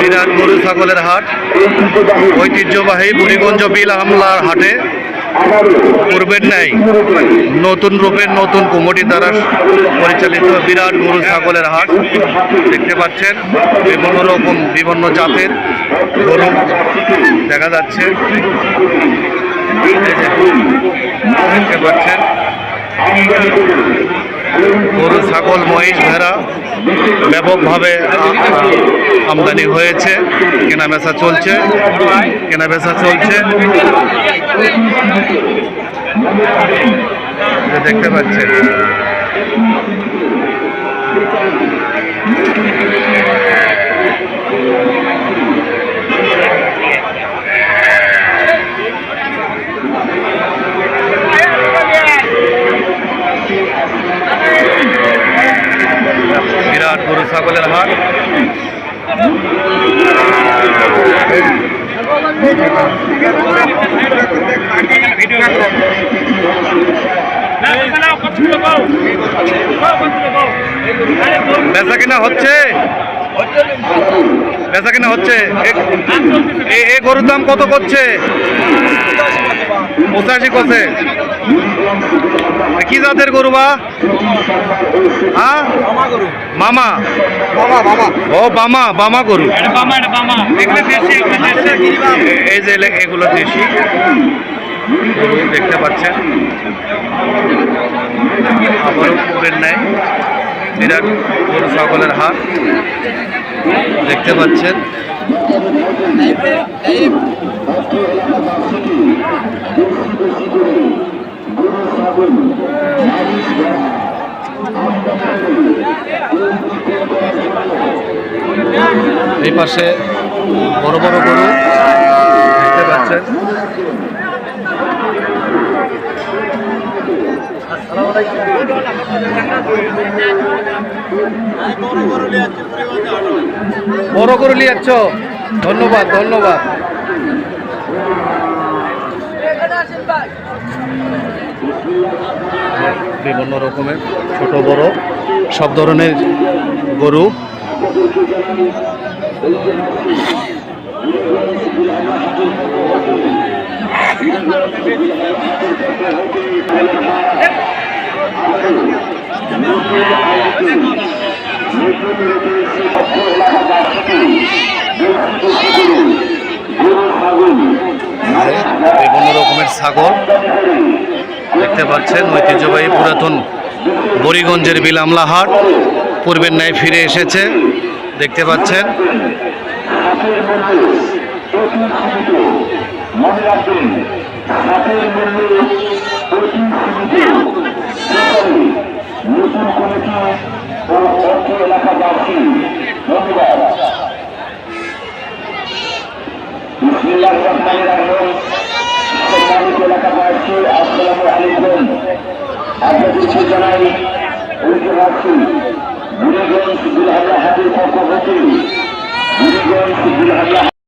বিরাট গরু ছাগলের হাট। ঐতিহ্যবাহী বুড়িগঞ্জ বিল হামলার হাটে পূর্বের নাই নতুন রূপের নতুন কুমটি দ্বারা পরিচালিত বিরাট গরু ছাগলের হাট। দেখতে পাচ্ছেন, বিভিন্ন রকম, বিভিন্ন জাতের গরু দেখা যাচ্ছে। দেখতে পাচ্ছেন। গরু, ছাগল, মহিষ, ভেড়া ব্যাপকভাবে আমদানি হয়েছে। কেনা বেচা চলছে। কেনা বেচা চলছে। দেখতে পাচ্ছেন। বেচা কিনা হচ্ছে? বেচা কিনা হচ্ছে? এ- গরুর দাম কত করছে? পঁচাশি কি জাতের গরু বা? হ্যাঁ? মামা। ও বামা বামা গরু। এই যে এগুলো দেশি। গরু দেখতে পাচ্ছেন। আবারও পূর্বের ন্যায়। বিরাট গরু ছাগলের হাট। দেখতে পাচ্ছেন। এই পাশে বড় বড় গরু দেখতে পাচ্ছেন। বড় গরু নিয়ে ধন্যবাদ ধন্যবাদ। বিভিন্ন রকমের ছোট বড় সব ধরনের গরু বিভিন্ন রকমের ছাগল দেখতে পাচ্ছেন ঐতিহ্যবাহী পুরাতন বরিগঞ্জের বিলামলা হাট পূর্বের ন্যায় ফিরে এসেছে। দেখতে পাচ্ছেন। মনে আপনাদেরকে জানাই ঐতিহাসিক বুড়িগঞ্জ দুলহাল্লা হাটের পক্ষ হতে বুড়িগঞ্জ দুলহাল্লা